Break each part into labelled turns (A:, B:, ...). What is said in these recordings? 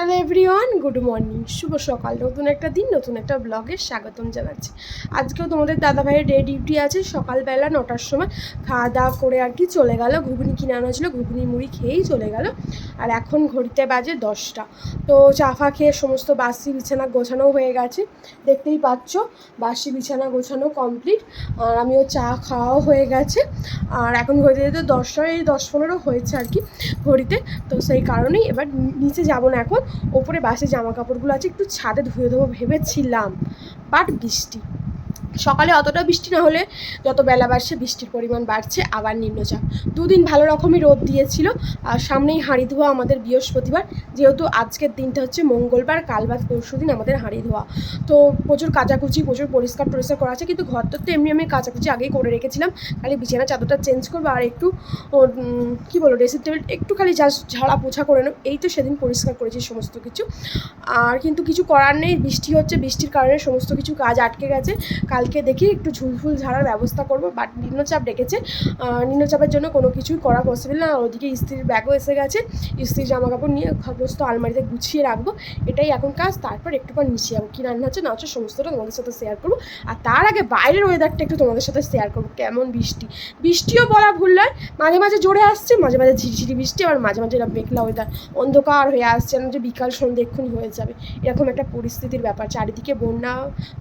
A: Hello everyone good morning শুভ সকাল। নতুন একটা দিন, নতুন একটা ব্লগে স্বাগতম জানাচ্ছি। আজকেও তোমাদের দাদাভাইয়ের ডে ডিউটি আছে। সকালবেলা নটার সময় খাওয়া দাওয়া করে আর কি চলে গেল। ঘুগনি কিনে আনা ছিল ঘুগনি মুড়ি খেয়েই চলে গেল। আর এখন ঘড়িতে বাজে দশটা। তো চাফা খেয়ে সমস্ত বাসি বিছানা গোছানো হয়ে গেছে। দেখতেই পাচ্ছ, বাসি বিছানা গোছানো কমপ্লিট আর আমিও চা খাওয়াও হয়ে গেছে। আর এখন ঘড়িতে যেতে দশটা, এই দশ পনেরো হয়েছে আর কি ঘড়িতে। তো সেই কারণেই এবার নিচে যাব না এখন। ওপরে বাসে জামা কাপড়গুলো আছে একটু ছাদে ধুয়ে দেবো ভেবেছিলাম বাট বৃষ্টি। সকালে অতটা বৃষ্টি না হলে যত বেলা বাড়ছে বৃষ্টির পরিমাণ বাড়ছে, আবার নিম্নচাপ। দুদিন ভালো রকমই রোদ দিয়েছিল, আর সামনেই হাঁড়ি ধোয়া আমাদের বৃহস্পতিবার, যেহেতু আজকের দিনটা হচ্ছে মঙ্গলবার, কাল বাদ পরশু দিন আমাদের হাঁড়ি ধোয়া। তো প্রচুর কাচাকুচি, প্রচুর পরিষ্কার টরিষ্কার করা আছে, কিন্তু ঘর তো এমনি আমি কাচাকুচি আগেই করে রেখেছিলাম। খালি বিছানা চাদরটা চেঞ্জ করব আর একটু কি বলো ড্রেসিং টেবিল একটু খালি জাস্ট ঝাড়া পোছা করে নেব। এই তো সেদিন পরিষ্কার করেছি সমস্ত কিছু। আর কিন্তু কিছু করার নেই, বৃষ্টি হচ্ছে, বৃষ্টির কারণে সমস্ত কিছু কাজ আটকে গেছে। কালকে দেখি একটু ঝুলফুল ঝাড়ার ব্যবস্থা করব বাট নিম্নচাপ ডেকেছে। নিম্নচাপের জন্য কোনো কিছুই করা পসিবল না। ওদিকে ইস্ত্রির ব্যাগও এসে গেছে। ইস্ত্রির জামা কাপড় নিয়ে সমস্ত আলমারিতে গুছিয়ে রাখব। এটাই এখন কাজ। তারপর একটু পর নিচে যাব কী রান্না হচ্ছে না হচ্ছে সমস্তটা তোমাদের সাথে শেয়ার করব। আর তার আগে বাইরের ওয়েদারটা একটু তোমাদের সাথে শেয়ার করব। কেমন বৃষ্টি। বৃষ্টিও বলা ভুল নয়। মাঝে মাঝে জোরে আসছে, মাঝে মাঝে ঝিরিঝিরি বৃষ্টি, আবার মাঝে মাঝে এরকম মেঘলা ওয়েদার অন্ধকার হয়ে আসছে যে বিকাল সন্ধ্যে এক্ষুনি হয়ে যাবে। এরকম একটা পরিস্থিতির ব্যাপার। চারিদিকে বন্যা,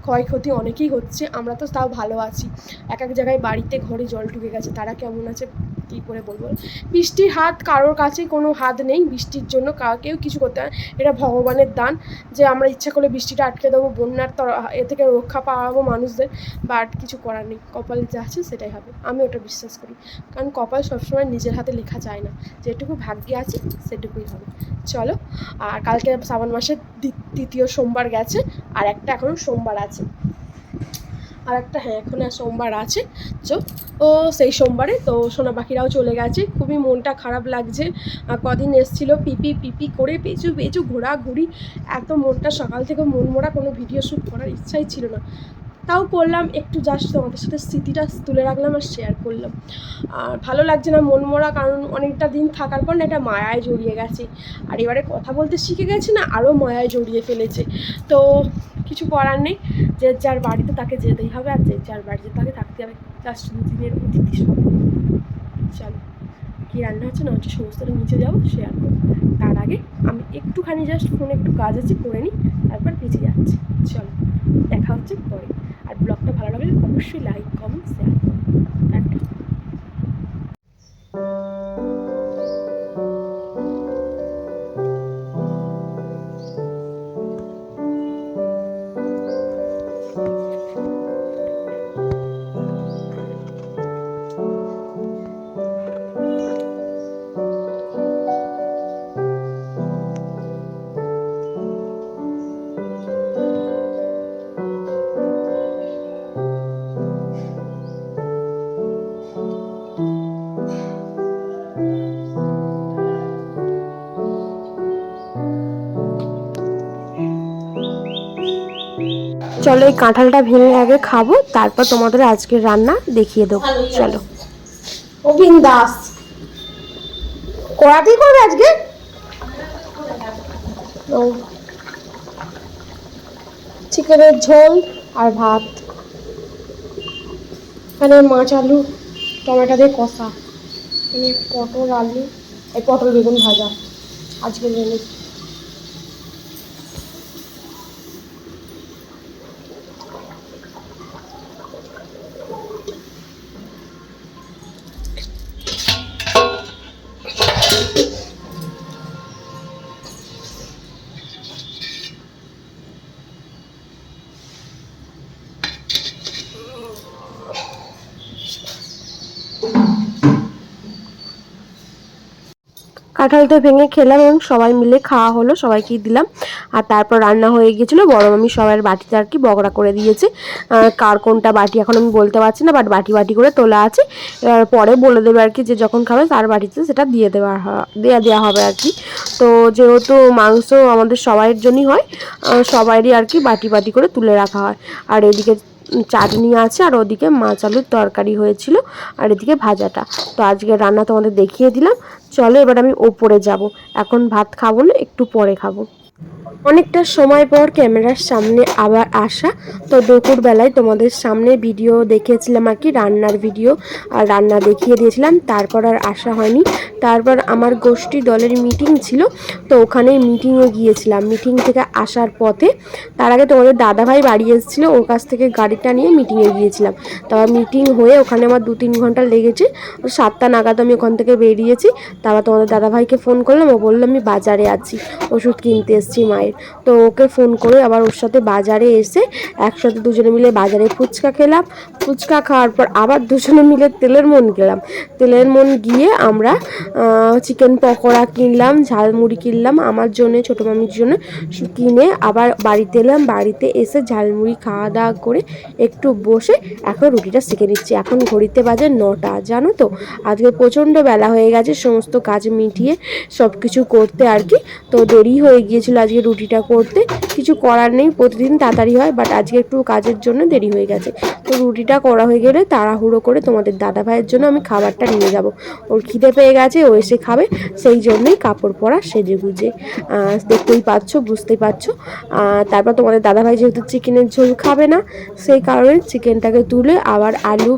A: ক্ষয়ক্ষতি অনেকেই হচ্ছে। আমরা তো তাও ভালো আছি। এক এক জায়গায় বাড়িতে ঘরে জল ঢুকে গেছে। তারা কেমন আছে কী করে বলব? বৃষ্টির হাত কারোর কাছে কোনো হাত নেই। বৃষ্টির জন্য কা- কেউ কিছু করতে হয়। এটা ভগবানের দান যে আমরা ইচ্ছা করলে বৃষ্টিটা আটকে দেবো। বন্যার তর এ থেকে রক্ষা পাওয়াবো মানুষদের। বাট কিছু করার নেই। কপালে যা আছে সেটাই হবে। আমি ওটা বিশ্বাস করি। কারণ কপাল সবসময় নিজের হাতে লেখা যায় না। যেটুকু ভাগ্যে আছে সেটুকুই হবে। চলো, আর কালকে শ্রাবণ মাসের দ্বি- দ্বিতীয় সোমবার গেছে। আর একটা এখনও সোমবার আছে। আর একটা হ্যাঁ এখন আর সোমবার আছে। চো ও সেই সোমবারে তো সোনা পাখিরাও চলে গেছে। খুবই মনটা খারাপ লাগছে। কদিন এসছিল পিপি পিপি করে পেঁচু পেঁচু, ঘোরাঘুরি। এত মনটা, সকাল থেকে মন মরা কোনো ভিডিও শ্যুট করার ইচ্ছাই ছিল না। তাও করলাম, একটু জাস্ট তোমাদের সাথে স্মৃতিটা তুলে রাখলাম আর শেয়ার করলাম। আর ভালো লাগছে না মন মরা কারণ অনেকটা দিন থাকার পর না একটা মায়ায় জড়িয়ে গেছে। আর এবারে কথা বলতে শিখে গেছে না আরও মায়ায় জড়িয়ে ফেলেছে। তো কিছু করার নেই। যে যার বাড়িতে তাকে যেতেই হবে আর যে যার বাড়িতে তাকে থাকতে হবে। জাস্ট দুদিনের অতিথি সব। চলো, কী রান্না হচ্ছে না হচ্ছে সমস্তটা নিচে যাব শেয়ার করব তার আগে আমি একটুখানি জাস্ট ফোনে একটু কাজ আছে করে নিই তারপর নিচে যাচ্ছি। চলো, দেখা হচ্ছে পরে। আর ব্লগটা ভালো লাগলে অবশ্যই লাইক কমেন্ট শেয়ার চলো এই কাঁঠালটা ভেঙে আগে খাব, তারপর তোমাদের আজকের রান্না দেখিয়ে দেবো। চলো। অভিন দাস। কড়াতেই করবে আজকে? চিকেনের ঝোল আর ভাত। এখানে মাছ আলু, টমেটো দিয়ে কষা। এখানে পটল, আলু, এই পটল বেগুন ভাজা। আজকের মেনু কাঁঠালটা ভেঙে খেলাম এবং সবাই মিলে খাওয়া হলো সবাইকে দিলাম। আর তারপর রান্না হয়ে গিয়েছিল, বড় মামি সবার বাটিতে আর কি বগড়া করে দিয়েছে। কার কোনটা বাটি এখন আমি বলতে পারছি না বাট বাটি বাটি করে তোলা আছে। এবার পরে বলে দেবে আর কি যে যখন খাবে তার বাটিতে সেটা দিয়ে দেওয়া দেওয়া দেওয়া হবে আর কি। তো যেহেতু মাংস আমাদের সবাইয়ের জন্যই হয় সবাইরই আর কি বাটি বাটি করে তুলে রাখা হয়। আর এদিকে চাটনি আছে আর ওদিকে মাছ আলুর তরকারি হয়েছিল আর এদিকে ভাজাটা। তো আজকে রান্না তোমাদের দেখিয়ে দিলাম। চলো এবার আমি ওপরে যাব। এখন ভাত খাব না, একটু পরে খাব। অনেকটা সময় পর ক্যামেরার সামনে আবার আসা। তো দুপুরবেলায় তোমাদের সামনে ভিডিও দেখিয়েছিলাম আর কি, রান্নার ভিডিও আর রান্না দেখিয়ে দিয়েছিলাম। তারপর আর আসা হয়নি। তারপর আমার গোষ্ঠী দলের মিটিং ছিল, তো ওখানে মিটিংয়ে গিয়েছিলাম। মিটিং থেকে আসার পথে তার আগে তোমাদের দাদাভাই বাড়ি এসেছিল, ওর কাছ থেকে গাড়িটা নিয়ে মিটিংয়ে গিয়েছিলাম। তারপর মিটিং হয়ে ওখানে আমার দু তিন ঘণ্টা লেগেছে। সাতটা নাগাদ আমি ওখান থেকে বেরিয়েছি। তারপর তোমাদের দাদাভাইকে ফোন করলাম। ও বলল, আমি বাজারে আছি। ওষুধ কিনতে এসেছি মায়ের। তো ওকে ফোন করে আবার ওর সাথে বাজারে এসে একসাথে দুজনে মিলে বাজারে ফুচকা খেলাম। ফুচকা খাওয়ার পর আবার দুজনে মিলে তেলের মন গেলাম। তেলের মন গিয়ে আমরা চিকেন পকোড়া কিনলাম, ঝালমুড়ি কিনলাম। আমার জন্য, ছোটো মামির জন্য কিনে আবার বাড়িতে এলাম। বাড়িতে এসে ঝালমুড়ি খাওয়া দাওয়া করে একটু বসে এখন রুটিটা শিখে নিচ্ছি। এখন ঘড়িতে বাজে নটা, জানো তো? আজকে প্রচণ্ড বেলা হয়ে গেছে, সমস্ত কাজ মিটিয়ে সব কিছু করতে আর কি। তো দেরি হয়ে গিয়েছিল আজকে রুটিটা করতে কিছু করার নেই, প্রতিদিন তাড়াতাড়ি হয় বাট আজকে একটু কাজের জন্য দেরি হয়ে গেছে। তো রুটিটা করা হয়ে গেলে তাড়াহুড়ো করে তোমাদের দাদা ভাইয়ের জন্য আমি খাবারটা নিয়ে যাব। ওর খিদে পেয়ে গেছে, ও এসে খাবে, সেই জন্যই কাপড় পরা সেজে গুজে দেখতেই পাচ্ছ, বুঝতেই পারছ তারপর তোমাদের দাদাভাই যেহেতু চিকেনের ঝোল খাবে না, সেই কারণে চিকেনটাকে তুলে আবার আলু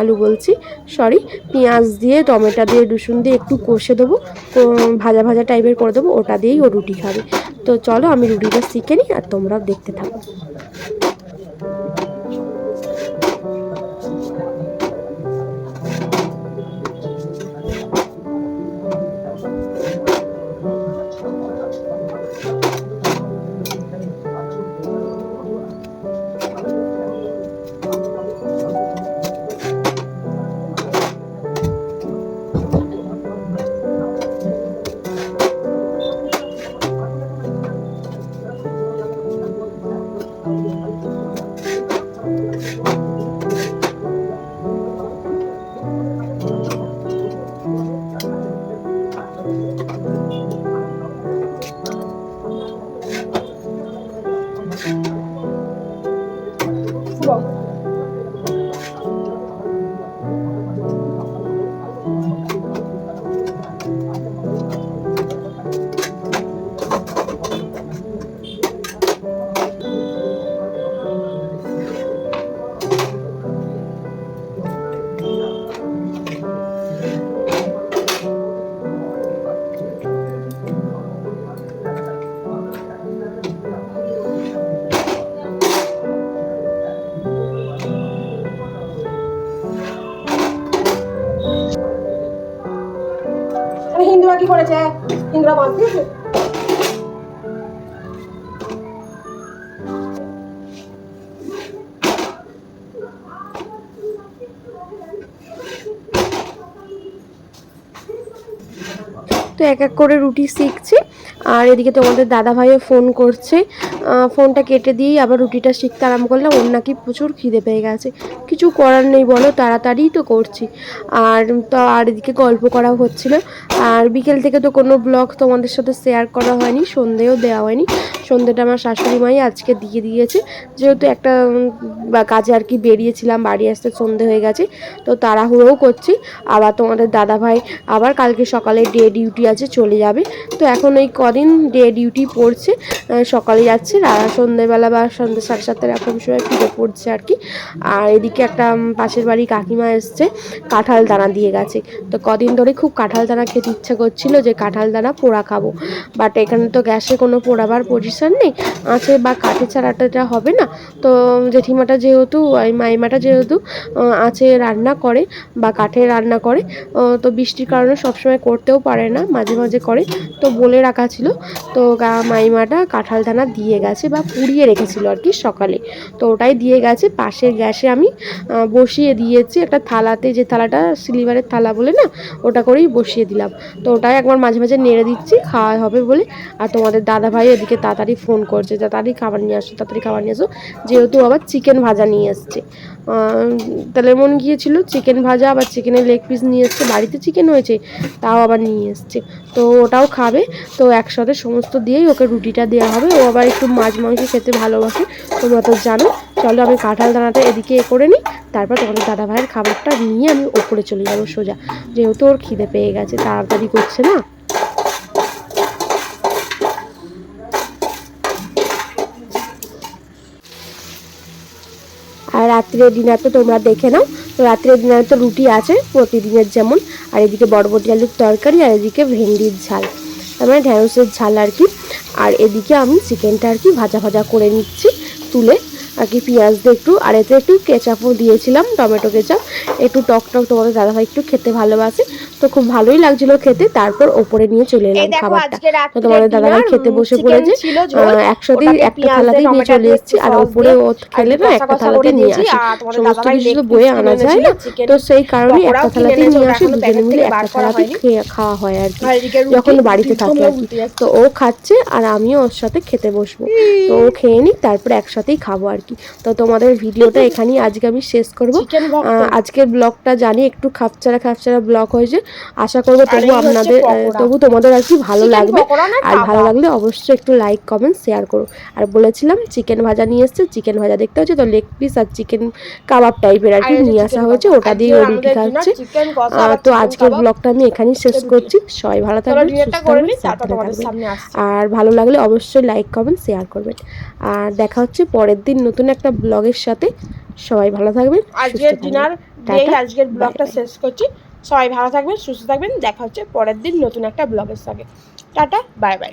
A: আলু বলছি সরি পেঁয়াজ দিয়ে, টমেটো দিয়ে, রসুন দিয়ে একটু কষে দেবো ভাজা ভাজা টাইপের করে দেবো, ওটা দিয়েই ও রুটি খাবে। তো চলো আমি রুটিটা শিখে নিই আর তোমরাও দেখতে থাকো। কি করেছে? ইন্দ্রা দিয়েছে তো এক এক করে রুটি শিখছি। আর এদিকে তোমাদের দাদা ভাইও ফোন করছে ফোনটা কেটে দিয়েই আবার রুটিটা শিখতে আরম্ভ করলাম। ওর নাকি প্রচুর খিদে পেয়ে গেছে। কিছু করার নেই বলো তাড়াতাড়িই তো করছি। আর তো আর এদিকে গল্প করা হচ্ছিল। আর বিকেল থেকে তো কোনো ব্লগ তোমাদের সাথে শেয়ার করা হয়নি, সন্ধেও দেওয়া হয়নি। সন্ধেটা আমার শাশুড়ি মাই আজকে দিয়ে দিয়েছে। যেহেতু একটা কাজে আর কি বেরিয়েছিলাম, বাড়ি আসতে সন্ধে হয়ে গেছে, তো তাড়াহুড়োও করছি। আবার তোমাদের দাদা ভাই আবার কালকে সকালে ডে ডিউটি আছে, চলে যাবে। তো এখন ওই কদিন ডে ডিউটি পড়ছে সকালে যাচ্ছে সন্ধ্যেবেলা বা সন্ধ্যে সাড়ে সাতটা এরকম সময় ফিরে পড়ছে আর কি। আর এদিকে একটা পাশের বাড়ি কাকিমা এসছে, কাঁঠাল দানা দিয়ে গেছে। তো কদিন ধরে খুব কাঁঠাল দানা খেতে ইচ্ছা করছিল যে কাঁঠাল দানা পোড়া খাব। বাট এখানে তো গ্যাসে কোনো পোড়াবার পজিশন নেই। আছে বা কাঠে ছাড়াটা হবে না। তো জেঠিমাটা যেহেতু মাইমাটা যেহেতু আছে রান্না করে বা কাঠে রান্না করে তো বৃষ্টির কারণে সবসময় করতেও পারে না, মাঝে মাঝে করে। তো বলে রাখা ছিল তো গা মাইমাটা কাঁঠাল দানা দিয়ে গেছে বা পুড়িয়ে রেখেছিল আর কি সকালে। তো ওটাই দিয়ে গেছে, পাশের গ্যাসে আমি বসিয়ে দিয়েছি একটা থালাতে, যে থালাটা সিলিভারের থালা বলে না, ওটা করেই বসিয়ে দিলাম। তো ওটাই একবার মাঝে মাঝে নেড়ে দিচ্ছি, খাওয়া হবে বলে। আর তোমাদের দাদা ভাই এদিকে তাড়াতাড়ি ফোন করছে তাড়াতাড়ি খাবার নিয়ে আসো, তাড়াতাড়ি খাবার নিয়ে আসো। যেহেতু আবার চিকেন ভাজা নিয়ে এসছে। তাহলে মন গিয়েছিল চিকেন ভাজা আবার চিকেনের লেগ পিস নিয়ে এসছে, বাড়িতে চিকেন হয়েছে, তাও আবার নিয়ে এসছে। তো ওটাও খাবে। তো একসাথে একসাথে সমস্ত দিয়েই ওকে রুটিটা দেওয়া হবে। ও আবার একটু মাছ মাংস খেতে ভালোবাসে, তোমরা তো জানো। চলো আমি কাঁঠাল দানাটা এদিকে এ করে নিই। তারপর তোমাদের দাদা ভাইয়ের খাবারটা নিয়ে আমি ওপরে চলে যাব সোজা। যেহেতু ওর খিদে পেয়ে গেছে, তাড়াতাড়ি করছে না? আর রাত্রে ডিনার তো তোমরা দেখে নাও। তো রাত্রে ডিনারে তো রুটি আছে, প্রতিদিনের যেমন। আর এদিকে বড়বটি আলুর তরকারি, আর এদিকে ভেন্ডির ঝাল। তার মানে ঢ্যাঁড়সের ঝাল আর কি। আর এদিকে আমি চিকেনটা আর কি ভাজা ভাজা করে নিচ্ছি, তুলে আর কি পেঁয়াজ দিয়ে একটু আর এতে একটু কেচাপও দিয়েছিলাম টমেটো কেচাপ। একটু টক টক তোমাদের দাদাভাই একটু খেতে ভালোবাসে তো খুব ভালোই লাগছিল খেতে। তারপর ওপরে নিয়ে চলে এলাম খাবারটা। তো তোমাদের দাদাভাই খেতে বসে পড়েছে
B: ছিল ঝোল।
A: আহ, একসাথে একটা থালাতেই নিয়ে চলে এসেছি আর ওপরে ও খেলে না একটা থালাতে নিয়ে আসে। সমস্ত কিছু তো বয়ে আনা যায় না তো সেই কারণে একটা
B: কিনে
A: থালাতে নিয়ে আসে দুজনে মিলে একটা থালাতে খেয়ে খাওয়া হয় আর কি। যখন বাড়িতে থাকে আর তো ও খাচ্ছে আর আমিও ওর সাথে খেতে বসবো। তো ও খেয়ে নিক তারপরে একসাথেই খাব আর কি। তো তোমাদের ভিডিওটা এখানেই আজকে আমি শেষ করব। আজকের ব্লগটা জানি একটু খাপচারা খাপচারা ব্লগ হয়েছে। আশা করব তবু আপনাদের তবু তোমাদের আর কি ভালো লাগবে। আর ভালো লাগলে অবশ্যই একটু লাইক কমেন্ট শেয়ার করো। আর বলেছিলাম চিকেন ভাজা নিয়ে এসছে চিকেন ভাজা দেখতে হচ্ছে তো লেগ পিস আর চিকেন কাবাব টাইপের আর কি নিয়ে আসা হয়েছে ওটা দিয়ে রুটি খাচ্ছে। তো আজকের ব্লগটা আমি এখানেই শেষ করছি। সবাই ভালো থাকবেন
B: আসছি।
A: আর ভালো লাগলে অবশ্যই লাইক কমেন্ট শেয়ার করবেন। আর দেখা হচ্ছে পরের দিন নতুন একটা ব্লগের সাথে সবাই ভালো থাকবেন
B: আজকের। ডিনার দিয়েই আজকের ব্লগটা শেষ করছি। সবাই ভালো থাকবেন সুস্থ থাকবেন। দেখা হচ্ছে পরের দিন নতুন একটা ব্লগের সঙ্গে। Tata bye bye